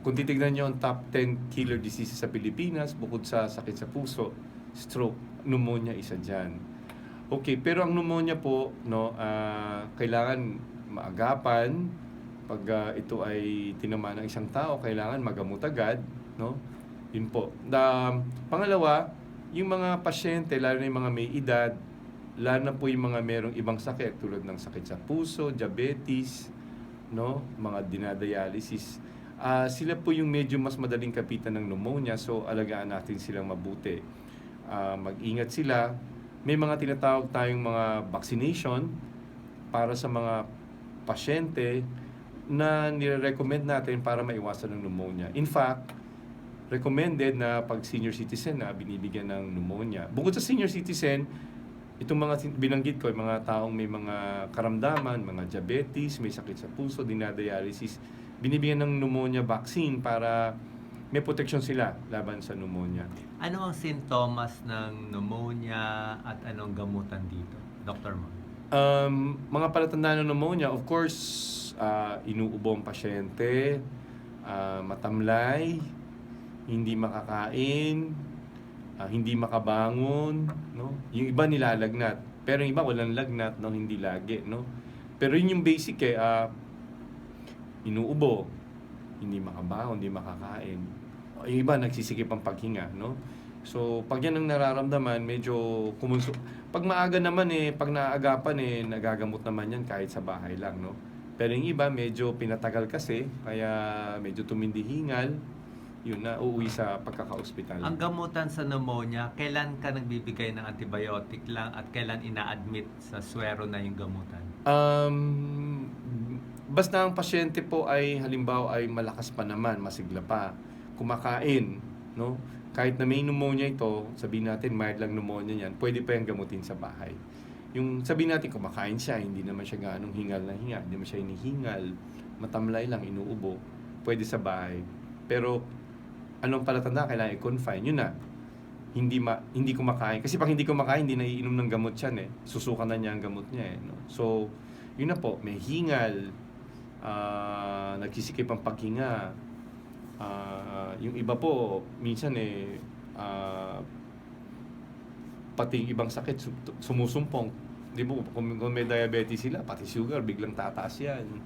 Kung titignan nyo ang top 10 killer diseases sa Pilipinas, bukod sa sakit sa puso, stroke, pneumonia isa dyan. Okay, pero ang pneumonia po, no, ah, kailangan maagapan. Pag ah, ito ay tinamaan ng isang tao, kailangan magamot agad, no? Yun po. The, pangalawa, yung mga pasyente, lalo na yung mga may edad, lalo na po yung mga merong ibang sakit tulad ng sakit sa puso, diabetes, no, mga dinadialysis. Ah, sila po yung medyo mas madaling kapitan ng pneumonia, so alagaan natin silang mabuti. Ah, mag-ingat sila. May mga tinatawag tayong mga vaccination para sa mga pasyente na nire-recommend natin para maiwasan ng pneumonia. In fact, recommended na pag senior citizen na binibigyan ng pneumonia. Bukod sa senior citizen, itong mga binanggit ko, yung mga taong may mga karamdaman, mga diabetes, may sakit sa puso, dinadialysis, binibigyan ng pneumonia vaccine para may protection sila laban sa pneumonia. Ano ang sintomas ng pneumonia at anong gamutan dito, Dr. Mo? Um, mga palatandaan ng pneumonia, of course, ah, inuubo ang pasyente, ah, matamlay, hindi makakain, ah, hindi makabangon, no? Yung iba nilalagnat, pero yung iba walang lagnat, no? Hindi lagi, no? Pero yun yung basic eh, ah, inuubo, hindi makabangon, hindi makakain. Yung iba nagsisikip ang paghinga, no? So, pag yan ang nararamdaman, medyo kumunso. Pag maaga naman eh, pag naaagapan eh, nagagamot naman yan kahit sa bahay lang, no? Pero yung iba, medyo pinatagal kasi, kaya medyo tumindi hingal, yun na, uuwi sa pagkaka-ospital. Ang gamutan sa pneumonia, kailan ka nagbibigay ng antibiotic lang at kailan ina-admit sa swero na yung gamutan? Um, basta ang pasyente po ay halimbawa ay malakas pa naman, masigla pa, kumakain, no? Kahit na may pneumonia ito, sabihin natin mild lang pneumonia yan, pwede pa yung gamutin sa bahay. Yung sabihin natin kumakain siya, hindi naman siya ganong hingal na hingal, hindi naman siya hinihingal, matamlay lang, inuubo, pwede sa bahay. Pero anong palatanda kailangan i-confine? Yun na, hindi ma hindi kumakain kasi pag hindi kumakain hindi naiinom ng gamot yan eh. Susukan na niya ang gamot niya eh no? so yun na po. May hingal. Ah nagsisikip ang paghinga. Ah yung iba po minsan eh ah, pati ibang sakit su- sumusumpong. Di mo kung, kung may diabetes sila pati sugar biglang tataas yan